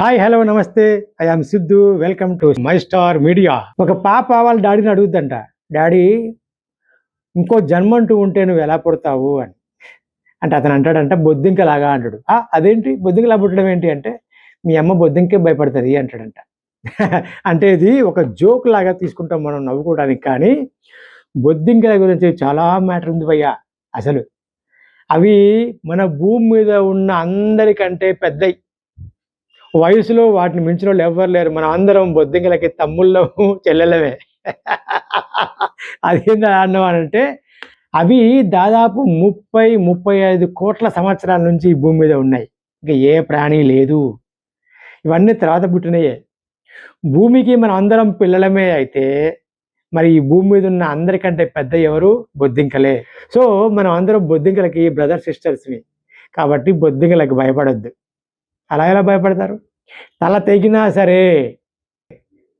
Hi hello నమస్తే. I am Siddhu welcome to my Star Media ఒక పాప వాళ్ళ డాడీని అడుగుద్దంట. డాడీ ఇంకో జన్మ అంటూ ఉంటే నువ్వు ఎలా పుడతావు? అని. అంటే అతను అంటాడంట బొద్దింకలాగా అంటాడు. "ఆ, అదేంటి? బొద్దింకలా పుట్టడం ఏంటి అంటే మీ అమ్మ బొద్దింకే భయపడుతుంది అంటాడంట. అంటే ఇది ఒక జోక్ లాగా తీసుకుంటాం మనం నవ్వుకోవడానికి కానీ బొద్దింకల గురించి చాలా మ్యాటర్ ఉంది భయ్యా. అసలు అవి మన భూమి మీద ఉన్న అందరికంటే పెద్దయి. వయసులో వాటిని మించిన వాళ్ళు ఎవ్వరు లేరు. మనం అందరం బొద్దింకలకి తమ్ముళ్ళం చెల్లెలమే అదేందా అన్నమానంటే అవి దాదాపు ముప్పై ముప్పై ఐదు కోట్ల సంవత్సరాల నుంచి ఈ భూమి మీద ఉన్నాయి. ఇంకా ఏ ప్రాణి లేదు. ఇవన్నీ తర్వాత పుట్టినయే. భూమికి మనం అందరం పిల్లలమే అయితే మరి ఈ భూమి మీద ఉన్న అందరికంటే పెద్ద ఎవరు? బొద్దింకలే. సో మనం అందరం బొద్దింకలకి బ్రదర్ సిస్టర్స్ని కాబట్టి బొద్దింకలకు భయపడొద్దు. అలా ఎలా భయపడతారు? తల తెగినా సరే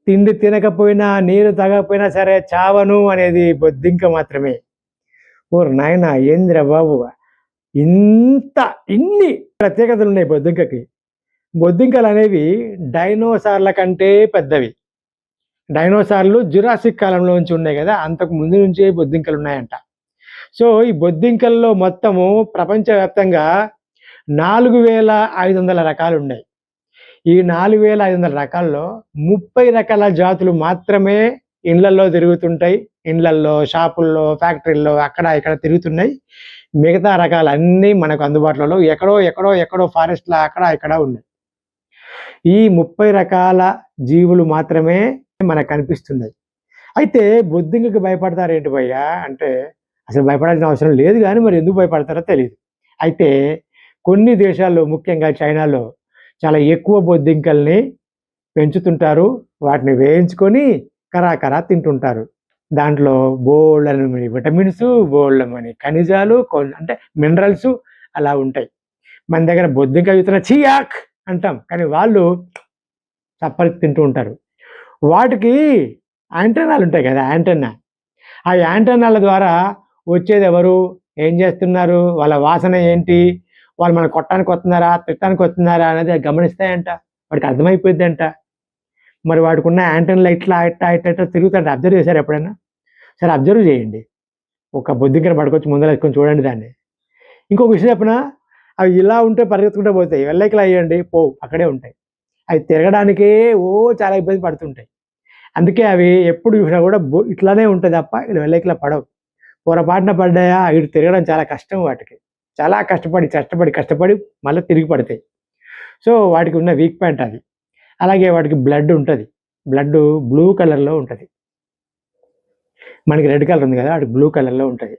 తిండి తినకపోయినా నీరు తాగకపోయినా సరే చావను అనేది బొద్దింక మాత్రమే. ఓ నాయన ఏంద్ర బాబు? ఇంత ఇన్ని ప్రత్యేకతలు ఉన్నాయి బొద్దింకకి బొద్దింకలు అనేవి డైనోసార్ల కంటే పెద్దవి. డైనోసార్లు జురాసిక్ కాలంలో నుంచి ఉన్నాయి కదా అంతకు ముందు నుంచే బొద్దింకలు ఉన్నాయంట. సో ఈ బొద్దింకల్లో మొత్తము ప్రపంచవ్యాప్తంగా నాలుగు వేల ఐదు వందల రకాలు ఉన్నాయి. ఈ నాలుగు వేల ఐదు వందల రకాల్లో ముప్పై రకాల జాతులు మాత్రమే ఇండ్లల్లో తిరుగుతుంటాయి. ఇండ్లల్లో షాపుల్లో ఫ్యాక్టరీల్లో అక్కడ ఇక్కడ తిరుగుతున్నాయి. మిగతా రకాలన్నీ మనకు అందుబాటులో ఎక్కడో ఎక్కడో ఎక్కడో ఫారెస్ట్లో అక్కడ ఇక్కడ ఉన్నాయి. ఈ ముప్పై రకాల జీవులు మాత్రమే మనకు కనిపిస్తున్నాయి. అయితే బొద్దింకకి భయపడతారు ఏంటి భయ్యా? అంటే అసలు భయపడాల్సిన అవసరం లేదు కానీ మరి ఎందుకు భయపడతారో తెలియదు అయితే కొన్ని దేశాల్లో ముఖ్యంగా చైనాలో చాలా ఎక్కువ బొద్దింకల్ని పెంచుతుంటారు. వాటిని వేయించుకొని కరాకరా తింటుంటారు. దాంట్లో బోళ్ళని విటమిన్స్ బోళ్ళమని ఖనిజాలు అంటే మినరల్స్ అలా ఉంటాయి. మన దగ్గర బొద్దింక చూస్తున్న చియాక్ అంటాం. కానీ వాళ్ళు చప్పరి తింటూ ఉంటారు. వాటికి యాంటెనాలు ఉంటాయి కదా యాంటెన్నా. ఆ యాంటెన్నాల ద్వారా వచ్చేది ఎవరు? ఏం చేస్తున్నారు? వాళ్ళ వాసన ఏంటి? వాళ్ళు మనం కొట్టడానికి వస్తున్నారా తిట్టడానికి వస్తున్నారా అనేది గమనిస్తాయంట. వాడికి అర్థమైపోయిందంట మరి వాడికి ఉన్న యాంటన్ ఇట్లా ఇట్లా ఇట్లా ఇట్లా తిరుగుతాడు అబ్జర్వ్ చేశారు ఎప్పుడైనా? సరే అబ్జర్వ్ చేయండి. ఒక బొద్దింకన పడుకొచ్చి ముందర వేసుకొని చూడండి దాన్ని. ఇంకొక విషయం చెప్పిన? అవి ఇలా ఉంటే పరిగెత్తుకుంటూ పోతాయి. వెళ్ళకిలా అయ్యండి పో అక్కడే ఉంటాయి. అవి తిరగడానికే ఓ చాలా ఇబ్బంది పడుతుంటాయి. అందుకే అవి ఎప్పుడు చూసినా కూడా బో- ఇట్లానే ఉంటాయి తప్ప ఇలా వెళ్ళకిలా పడవు. పొరపాటున పడ్డాయా? ఇటు తిరగడం చాలా కష్టం వాటికి. చాలా కష్టపడి కష్టపడి కష్టపడి మళ్ళీ తిరిగి పడతాయి. సో వాటికి ఉన్న వీక్ పాయింట్ అది. అలాగే వాటికి బ్లడ్ ఉంటుంది. బ్లడ్ బ్లూ కలర్లో ఉంటుంది. మనకి రెడ్ కలర్ ఉంది కదా వాటికి బ్లూ కలర్లో ఉంటుంది.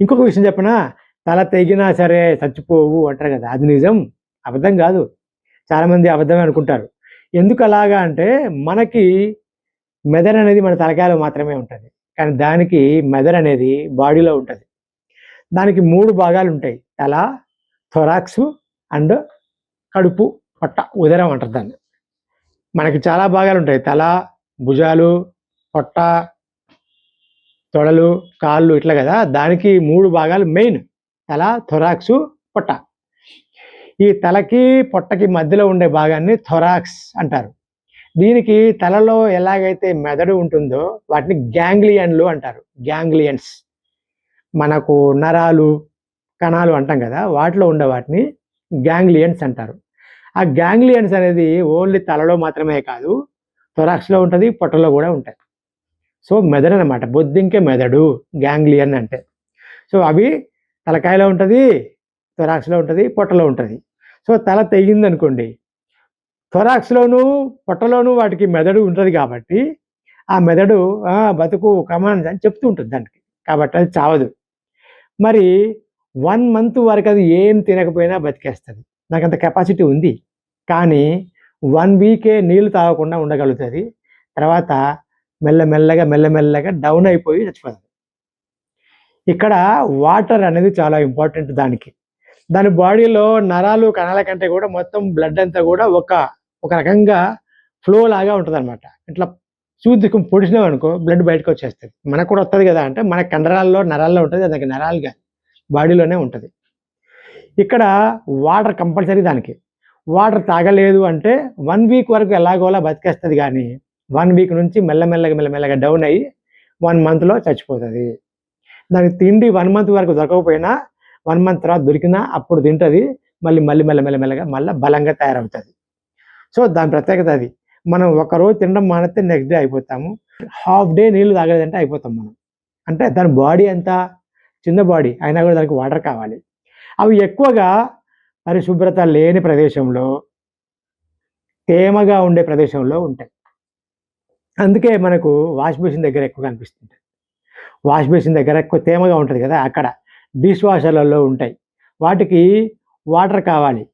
ఇంకొక విషయం చెప్పనా? తల తెగినా సరే చచ్చిపోవు అంటారు కదా. అది నిజం? అబద్ధం కాదు. చాలామంది అబద్ధమే అనుకుంటారు. ఎందుకు అలాగా అంటే మనకి మెదడు అనేది మన తలకాయలో మాత్రమే ఉంటుంది. కానీ దానికి మెదడు అనేది బాడీలో ఉంటుంది. దానికి మూడు భాగాలు ఉంటాయి తల థొరాక్స్ అండ్ కడుపు పొట్ట ఉదరం అంటారు దాన్ని. మనకి చాలా భాగాలు ఉంటాయి తల భుజాలు పొట్ట తొడలు కాళ్ళు ఇట్లా కదా? దానికి మూడు భాగాలు మెయిన్. తల థొరాక్స్ పొట్ట. ఈ తలకి పొట్టకి మధ్యలో ఉండే భాగాన్ని థొరాక్స్ అంటారు. దీనికి తలలో ఎలాగైతే మెదడు ఉంటుందో వాటిని గ్యాంగ్లియన్లు అంటారు. గ్యాంగ్లియన్స్. మనకు నరాలు కణాలు అంటాం కదా వాటిలో ఉండే వాటిని గ్యాంగ్లియన్స్ అంటారు. ఆ గ్యాంగ్లియన్స్ అనేది ఓన్లీ తలలో మాత్రమే కాదు థొరాక్స్లో ఉంటుంది పొట్టలో కూడా ఉంటాయి. సో మెదడు అనమాట బొద్దింకే మెదడు గ్యాంగ్లియన్ అంటే. సో అవి తలకాయలో ఉంటుంది థొరాక్స్లో ఉంటుంది పొట్టలో ఉంటుంది. సో తల తెగిందనుకోండి అనుకోండి పొట్టలోనూ పొట్టలోను వాటికి మెదడు ఉంటుంది కాబట్టి ఆ మెదడు బతుకు కమాన్ అని చెప్తూ ఉంటుంది దానికి. కాబట్టి అది చావదు. మరి వన్ మంత్ వరకు అది ఏం తినకపోయినా బతికేస్తుంది. నాకు అంత కెపాసిటీ ఉంది. కానీ వన్ వీకే నీళ్ళు తాగకుండా ఉండగలుగుతుంది. తర్వాత మెల్లమెల్లగా మెల్లమెల్లగా డౌన్ అయిపోయి చచ్చిపోతుంది. ఇక్కడ వాటర్ అనేది చాలా ఇంపార్టెంట్ దానికి. దాని బాడీలో నరాలు కణాల కంటే కూడా మొత్తం బ్లడ్ అంతా కూడా ఒక ఒక రకంగా ఫ్లో లాగా ఉంటుంది అనమాట ఇట్లా సూదికం పొడిచినావు అనుకో బ్లడ్ బయటకు వచ్చేస్తుంది మనకు కూడా వస్తుంది కదా అంటే మన కండరాల్లో నరాల్లో ఉంటుంది దానికి నరాలుగా బాడీలోనే ఉంటుంది. ఇక్కడ వాటర్ కంపల్సరీ దానికి. వాటర్ తాగలేదు అంటే వన్ వీక్ వరకు ఎలాగోలా బతికేస్తుంది కానీ వన్ వీక్ నుంచి మెల్లమెల్లగా మెల్లమెల్లగా డౌన్ అయ్యి వన్ మంత్లో చచ్చిపోతుంది. దానికి తిండి వన్ మంత్ వరకు దొరకకపోయినా వన్ మంత్ తర్వాత దొరికినా అప్పుడు తింటుంది మళ్ళీ మళ్ళీ మెల్ల మెల్లమెల్లగా మళ్ళీ బలంగా తయారవుతుంది. సో దాని ప్రత్యేకత అది. మనం ఒక రోజు తినడం మానేస్తే నెక్స్ట్ డే అయిపోతాము. హాఫ్ డే నీళ్ళు తాగలేదంటే అయిపోతాం మనం. అంటే దాని బాడీ ఎంత? చిన్న బాడీ అయినా కూడా దానికి వాటర్ కావాలి. అవి ఎక్కువగా పరిశుభ్రత లేని ప్రదేశంలో తేమగా ఉండే ప్రదేశంలో ఉంటాయి. అందుకే మనకు వాష్ బేసిన్ దగ్గర ఎక్కువ కనిపిస్తుంది వాష్ బేసిన్ దగ్గర ఎక్కువ తేమగా ఉంటుంది కదా అక్కడ. డిష్ వాషర్లలో ఉంటాయి. వాటికి వాటర్ కావాలి.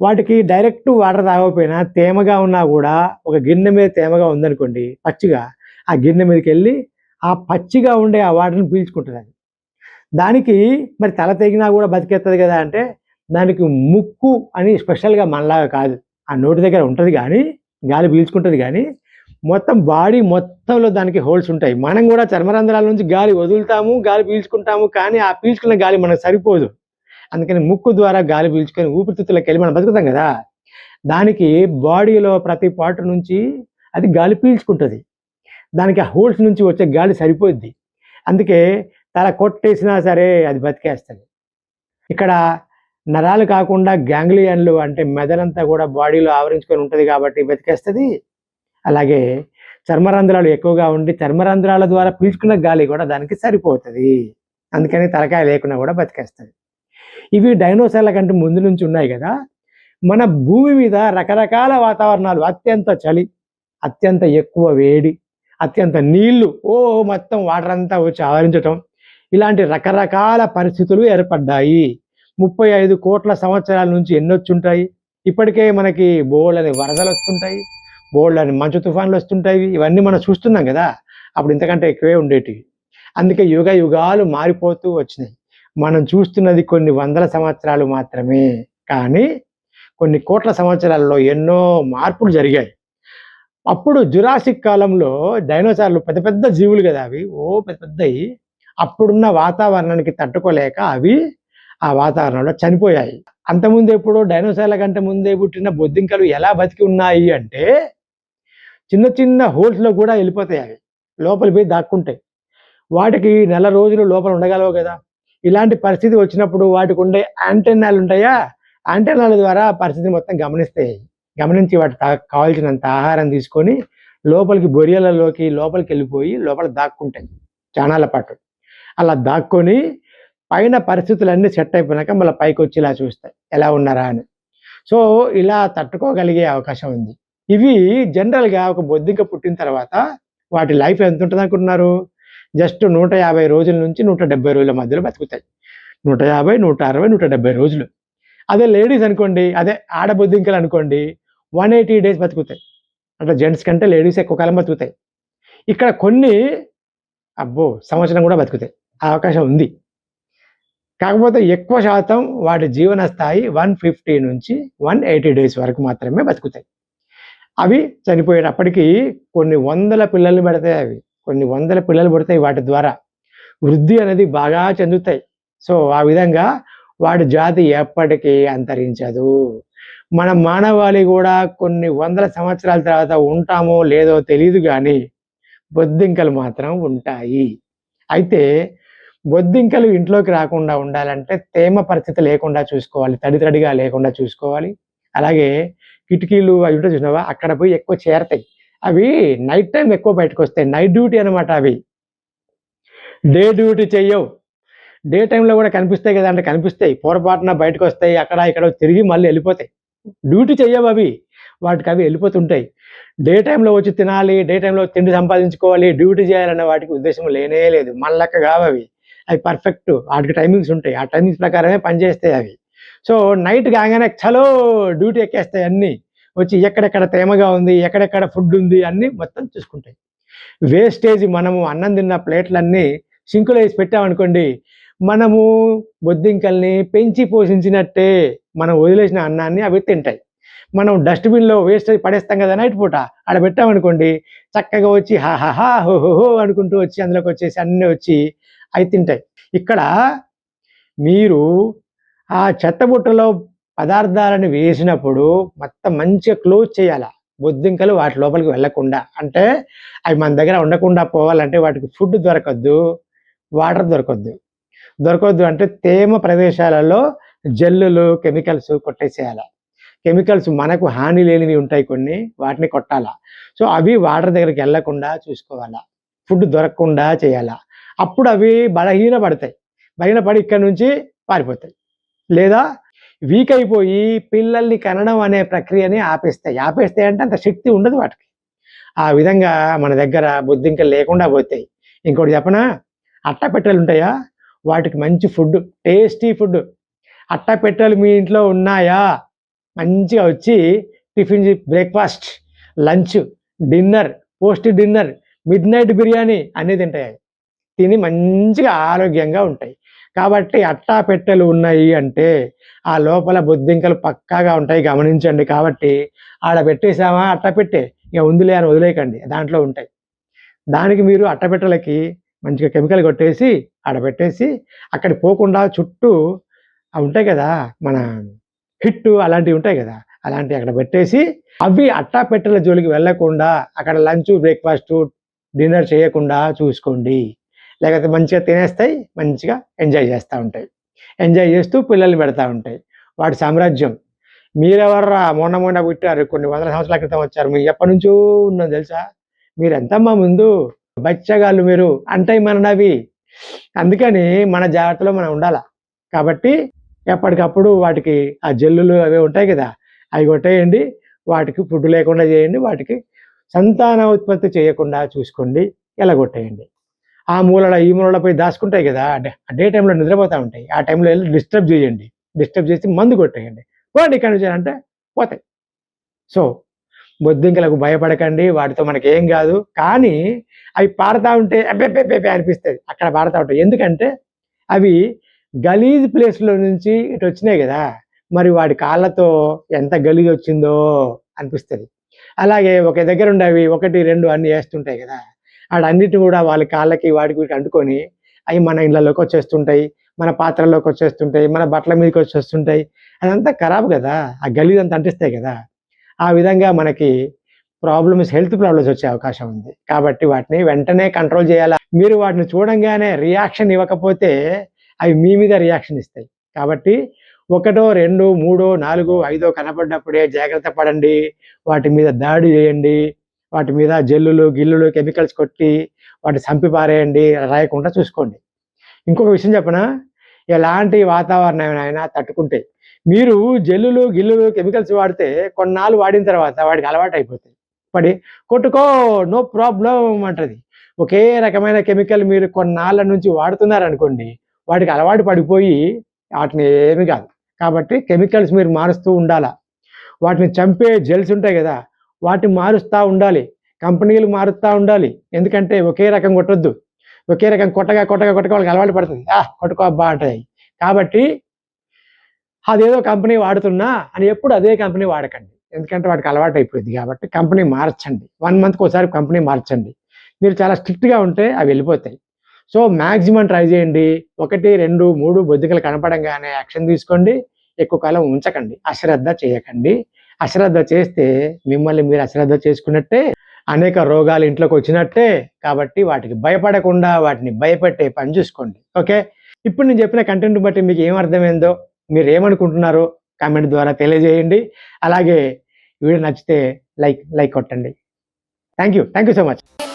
వాటికి డైరెక్ట్ వాటర్ తాగకపోయినా తేమగా ఉన్నా కూడా ఒక గిన్నె మీద తేమగా ఉందనుకోండి పచ్చిగా ఆ గిన్నె మీదకి వెళ్ళి ఆ పచ్చిగా ఉండే ఆ వాటర్ని పీల్చుకుంటుంది అది. దానికి మరి తల తెగినా కూడా బతికేస్తుంది కదా అంటే దానికి ముక్కు అని స్పెషల్గా మనలాగా కాదు. ఆ నోటి దగ్గర ఉంటుంది కానీ గాలి పీల్చుకుంటుంది కానీ మొత్తం బాడీ మొత్తంలో దానికి హోల్స్ ఉంటాయి. మనం కూడా చర్మరంధ్రాల నుంచి గాలి వదులుతాము గాలి పీల్చుకుంటాము కానీ ఆ పీల్చుకున్న గాలి మనకు సరిపోదు. అందుకని ముక్కు ద్వారా గాలి పీల్చుకొని ఊపిరితిత్తులకు వెళ్ళి మనం బతుకుతాం కదా. దానికి బాడీలో ప్రతి పార్ట్ నుంచి అది గాలి పీల్చుకుంటుంది. దానికి ఆ హోల్స్ నుంచి వచ్చే గాలి సరిపోద్ది. అందుకే తల కొట్టేసినా సరే అది బతికేస్తుంది. ఇక్కడ నరాలు కాకుండా గ్యాంగ్లియన్లు అంటే మెదడంతా కూడా బాడీలో ఆవరించుకొని ఉంటుంది కాబట్టి బతికేస్తుంది. అలాగే చర్మరంధ్రాలు ఎక్కువగా ఉండి చర్మరంధ్రాల ద్వారా పీల్చుకున్న గాలి కూడా దానికి సరిపోతుంది. అందుకని తలకాయ లేకుండా కూడా బతికేస్తుంది. ఇవి డైనోసార్ల కంటే ముందు నుంచి ఉన్నాయి కదా. మన భూమి మీద రకరకాల వాతావరణాలు అత్యంత చలి అత్యంత ఎక్కువ వేడి అత్యంత నీళ్ళు ఓ మొత్తం వాటర్ అంతా వచ్చి ఆవరించటం. ఇలాంటి రకరకాల పరిస్థితులు ఏర్పడ్డాయి. ముప్పై ఐదు కోట్ల సంవత్సరాల నుంచి ఎన్నొచ్చుంటాయి. ఇప్పటికే మనకి బోళ్ళని వరదలు వస్తుంటాయి బోళ్ళని మంచు తుఫాన్లు వస్తుంటాయి. ఇవన్నీ మనం చూస్తున్నాం కదా. అప్పుడు ఇంతకంటే ఎక్కువే ఉండేటివి. అందుకే యుగ యుగాలు మారిపోతూ వచ్చినాయి. మనం చూస్తున్నది కొన్ని వందల సంవత్సరాలు మాత్రమే. కానీ కొన్ని కోట్ల సంవత్సరాల్లో ఎన్నో మార్పులు జరిగాయి. అప్పుడు జురాసిక్ కాలంలో డైనోసార్లు పెద్ద పెద్ద జీవులు కదా అవి. ఓ పెద్ద పెద్దవి అప్పుడున్న వాతావరణానికి తట్టుకోలేక అవి ఆ వాతావరణంలో చనిపోయాయి. అంతకుముందు ఎప్పుడు డైనోసార్ల కంటే ముందే పుట్టిన బొద్దింకలు ఎలా బతికి ఉన్నాయి అంటే చిన్న చిన్న హోల్స్లో కూడా వెళ్ళిపోతాయి అవి. లోపలి పోయి దాక్కుంటాయి. వాటికి నెల రోజులు లోపల ఉండగలవు కదా. ఇలాంటి పరిస్థితి వచ్చినప్పుడు వాటికి ఉండే యాంటెన్నాలు ఉంటాయా? యాంటెన్నాల ద్వారా పరిస్థితి పరిస్థితిని మొత్తం గమనిస్తాయి గమనించి వాటి కావాల్సినంత ఆహారం తీసుకొని లోపలికి బొరియలలోకి లోపలికి వెళ్ళిపోయి లోపల దాక్కుంటాయి చానాల పాటు. అలా దాక్కొని పైన పరిస్థితులన్నీ సెట్ అయిపోయినాక మళ్ళీ పైకి వచ్చి ఇలా చూస్తాయి. ఎలా ఉన్నారా అని. సో ఇలా తట్టుకోగలిగే అవకాశం ఉంది. ఇవి జనరల్గా ఒక బొద్దింక పుట్టిన తర్వాత వాటి లైఫ్ ఎంత ఉంటుంది అనుకుంటున్నారు జస్ట్ నూట యాభై రోజుల నుంచి నూట డెబ్బై రోజుల మధ్యలో బతుకుతాయి. నూట యాభై నూట అరవై నూట డెబ్బై రోజులు. అదే లేడీస్ అనుకోండి అదే ఆడబొద్దింకలు అనుకోండి వన్ ఎయిటీ డేస్ బతుకుతాయి. అంటే జెంట్స్ కంటే లేడీస్ ఎక్కువ కాలం బతుకుతాయి. ఇక్కడ కొన్ని అబ్బో సంవత్సరం కూడా బతుకుతాయి. ఆ అవకాశం ఉంది. కాకపోతే ఎక్కువ శాతం వాటి జీవన స్థాయి వన్ ఫిఫ్టీ నుంచి వన్ ఎయిటీ డేస్ వరకు మాత్రమే బతుకుతాయి. అవి చనిపోయేటప్పటికీ కొన్ని వందల పిల్లల్ని పెడతాయి అవి. కొన్ని వందల పిల్లలు పుడతాయి వాటి ద్వారా. వృద్ధి అనేది బాగా చెందుతాయి. సో ఆ విధంగా వాడి జాతి ఎప్పటికీ అంతరించదు. మన మానవాళి కూడా కొన్ని వందల సంవత్సరాల తర్వాత ఉంటామో లేదో తెలియదు కానీ బొద్దింకలు మాత్రం ఉంటాయి. అయితే బొద్దింకలు ఇంట్లోకి రాకుండా ఉండాలంటే తేమ పరిస్థితి లేకుండా చూసుకోవాలి తడి తడిగా లేకుండా చూసుకోవాలి. అలాగే కిటికీలు అవి ఉంటాయి చూసినావా? అక్కడ పోయి ఎక్కువ చేరతాయి. అవి నైట్ టైం ఎక్కువ బయటకు వస్తాయి. నైట్ డ్యూటీ అనమాట అవి. డే డ్యూటీ చెయ్యవు. డే టైంలో కూడా కనిపిస్తాయి కదా అంటే కనిపిస్తాయి. పొరపాటున బయటకు వస్తాయి అక్కడ ఇక్కడ తిరిగి మళ్ళీ వెళ్ళిపోతాయి. డ్యూటీ చెయ్యవు అవి. వాటికి అవి వెళ్ళిపోతుంటాయి. డే టైంలో వచ్చి తినాలి డే టైంలో తిండి సంపాదించుకోవాలి డ్యూటీ చేయాలన్న వాటికి ఉద్దేశం లేనే లేదు. మళ్ళక్క కావు అవి. అవి పర్ఫెక్ట్ వాటికి టైమింగ్స్ ఉంటాయి. ఆ టైమింగ్స్ ప్రకారమే పనిచేస్తాయి అవి. సో నైట్ కాగానే చలో డ్యూటీ ఎక్కేస్తాయి అన్నీ. వచ్చి ఎక్కడెక్కడ తేమగా ఉంది ఎక్కడెక్కడ ఫుడ్ ఉంది అన్నీ మొత్తం చూసుకుంటాయి. వేస్టేజ్ మనము అన్నం తిన్న ప్లేట్లన్నీ సింకులో వేసి పెట్టామనుకోండి మనము బొద్దింకల్ని పెంచి పోషించినట్టే మనం వదిలేసిన అన్నాన్ని అవి తింటాయి. మనం డస్ట్బిన్లో వేస్టేజ్ పడేస్తాం కదా నైట్ పూట ఆడ పెట్టామనుకోండి చక్కగా వచ్చి హా హా హా హో హో హో అనుకుంటూ వచ్చి అందులోకి వచ్చేసి అన్నీ వచ్చి అవి తింటాయి. ఇక్కడ మీరు ఆ చెత్త బుట్టలో పదార్థాలను వేసినప్పుడు మొత్తం మంచిగా క్లోజ్ చేయాలి? బొద్దింకలు వాటి లోపలికి వెళ్ళకుండా. అంటే అవి మన దగ్గర ఉండకుండా పోవాలంటే వాటికి ఫుడ్ దొరకద్దు వాటర్ దొరకద్దు. దొరకవద్దు అంటే తేమ ప్రదేశాలలో జల్లులు కెమికల్స్ కొట్టేసేయాలి. కెమికల్స్ మనకు హాని లేనివి ఉంటాయి కొన్ని వాటిని కొట్టాలా. సో అవి వాటర్ దగ్గరికి వెళ్ళకుండా చూసుకోవాలా. ఫుడ్ దొరకకుండా చేయాలా. అప్పుడు అవి బలహీన పడతాయి బలహీన పడి ఇక్కడ నుంచి పారిపోతాయి. లేదా వీక్ అయిపోయి పిల్లల్ని కనడం అనే ప్రక్రియని ఆపేస్తాయి ఆపేస్తాయి అంటే అంత శక్తి ఉండదు వాటికి. ఆ విధంగా మన దగ్గర బుద్ధింకలు లేకుండా పోతాయి. ఇంకోటి చెప్పనా? అట్టపెట్టెలు ఉంటాయా? వాటికి మంచి ఫుడ్ టేస్టీ ఫుడ్. అట్టపెట్టెలు మీ ఇంట్లో ఉన్నాయా? మంచిగా వచ్చి tiffin breakfast lunch dinner post dinner midnight biryani అనేది తింటాయి. తిని మంచిగా ఆరోగ్యంగా ఉంటాయి. కాబట్టి అట్టా పెట్టెలు ఉన్నాయి అంటే ఆ లోపల బొద్దింకలు పక్కాగా ఉంటాయి గమనించండి. కాబట్టి ఆడ పెట్టేసామా అట్ట పెట్టే. ఇక ఉందిలే అని వదిలేయకండి. దాంట్లో ఉంటాయి. దానికి మీరు అట్టపెట్టెలకి మంచిగా కెమికల్ కొట్టేసి ఆడ పెట్టేసి అక్కడ పోకుండా చుట్టూ ఉంటాయి కదా మన హిట్టు అలాంటివి ఉంటాయి కదా అలాంటివి అక్కడ పెట్టేసి అవి అట్టా పెట్టెల జోలికి వెళ్ళకుండా అక్కడ లంచ్ బ్రేక్ఫాస్ట్ డిన్నర్ చేయకుండా చూసుకోండి. లేకపోతే మంచిగా తినేస్తాయి మంచిగా ఎంజాయ్ చేస్తూ ఉంటాయి. ఎంజాయ్ చేస్తూ పిల్లల్ని పెడతా ఉంటాయి. వాటి సామ్రాజ్యం. మీరెవర్రా? మొన్న మొన్న పుట్టారు కొన్ని వందల సంవత్సరాల క్రితం వచ్చారు. మీరు ఎప్పటి నుంచో ఉన్నది తెలుసా? మీరు ఎంతమ్మా ముందు? బచ్చగాళ్ళు మీరు అంటాయి మనవి అందుకని మన జాగ్రత్తలో మనం ఉండాల? కాబట్టి ఎప్పటికప్పుడు వాటికి ఆ జల్లులు అవి ఉంటాయి కదా అవి కొట్టేయండి. వాటికి ఫుడ్ లేకుండా చేయండి. వాటికి సంతాన ఉత్పత్తి చేయకుండా చూసుకోండి. ఎలా కొట్టేయండి ఆ మూలల ఈ మూలలపై పోయి దాచుకుంటాయి కదా డే- టైంలో నిద్రపోతూ ఉంటాయి. ఆ టైంలో వెళ్ళి డిస్టర్బ్ చేయండి. డిస్టర్బ్ చేసి మందు కొట్టేయండి. పోండి ఇక్కడ నుంచి అంటే పోతాయి. సో బొద్దింకలకు భయపడకండి వాటితో మనకి ఏం కాదు. కానీ అవి పాడుతూ ఉంటే అబ్బెబ్బెబ్బెబ్బే అనిపిస్తుంది. అక్కడ పాడుతూ ఉంటాయి. ఎందుకంటే అవి గలీజ్ ప్లేస్లో నుంచి ఇటు వచ్చినాయి కదా మరి వాడి కాళ్ళతో ఎంత గలీజ్ వచ్చిందో అనిపిస్తుంది. అలాగే ఒక దగ్గర ఉండేవి ఒకటి రెండు అన్ని వేస్తుంటాయి కదా. వాడన్నిటిని కూడా వాళ్ళ కాళ్ళకి వాడికి అంటుకొని అవి మన ఇళ్ళలోకి వచ్చేస్తుంటాయి మన పాత్రలోకి వచ్చేస్తుంటాయి మన బట్టల మీదకి వచ్చేస్తుంటాయి. అదంతా ఖరాబ్ కదా ఆ గలీజ్ అంతా అంటిస్తాయి కదా. ఆ విధంగా మనకి ప్రాబ్లమ్స్ హెల్త్ ప్రాబ్లమ్స్ వచ్చే అవకాశం ఉంది. కాబట్టి వాటిని వెంటనే కంట్రోల్ చేయాలా? మీరు వాటిని చూడంగానే రియాక్షన్ ఇవ్వకపోతే అవి మీ మీద రియాక్షన్ ఇస్తాయి. కాబట్టి ఒకటో రెండు మూడో నాలుగో ఐదో కనపడ్డప్పుడే జాగ్రత్త పడండి. వాటి మీద దాడి చేయండి. వాటి మీద జల్లులు గిల్లులు కెమికల్స్ కొట్టి వాటి చంపి పారేయండి రాయకుండా చూసుకోండి. ఇంకొక విషయం చెప్పనా? ఎలాంటి వాతావరణం అయినా తట్టుకుంటే మీరు జల్లులు గిల్లులు కెమికల్స్ వాడితే కొన్నాళ్ళు వాడిన తర్వాత వాడికి అలవాటు అయిపోతాయి. పడి కొట్టుకో నో ప్రాబ్లం అంటది. ఒకే రకమైన కెమికల్ మీరు కొన్నాళ్ళ నుంచి వాడుతున్నారు అనుకోండి వాటికి అలవాటు పడిపోయి వాటిని ఏమి కాదు. కాబట్టి కెమికల్స్ మీరు మారుస్తూ ఉండాలా? వాటిని చంపే జెల్స్ ఉంటాయి కదా వాటిని మారుస్తూ ఉండాలి. కంపెనీలు మారుస్తూ ఉండాలి. ఎందుకంటే ఒకే రకం కొట్టొద్దు. ఒకే రకం కొట్టగా కొట్టగా కొట్టగా వాళ్ళకి అలవాటు పడుతుంది. ఆ కొట్టుకో అబ్బా అంటాయి కాబట్టి అదేదో కంపెనీ వాడుతున్నా అని ఎప్పుడు అదే కంపెనీ వాడకండి. ఎందుకంటే వాటికి అలవాటు అయిపోయింది కాబట్టి కంపెనీ మార్చండి. వన్ మంత్కి ఒకసారి కంపెనీ మార్చండి. మీరు చాలా స్ట్రిక్ట్గా ఉంటే అవి వెళ్ళిపోతాయి. సో మ్యాక్సిమం ట్రై చేయండి. ఒకటి రెండు మూడు బొద్దికలు కనపడంగానే యాక్షన్ తీసుకోండి. ఎక్కువ కాలం ఉంచకండి. అశ్రద్ధ చేయకండి. అశ్రద్ధ చేస్తే మిమ్మల్ని మీరు అశ్రద్ధ చేసుకున్నట్టే అనేక రోగాలు ఇంట్లోకి వచ్చినట్టే కాబట్టి వాటికి భయపడకుండా వాటిని భయపెట్టే పని చూసుకోండి. ఓకే? ఇప్పుడు నేను చెప్పిన కంటెంట్ బట్టి మీకు ఏం అర్థమైందో మీరు ఏమనుకుంటున్నారో కామెంట్ ద్వారా తెలియజేయండి. అలాగే వీడియో నచ్చితే లైక్ లైక్ కొట్టండి. Thank you thank you so much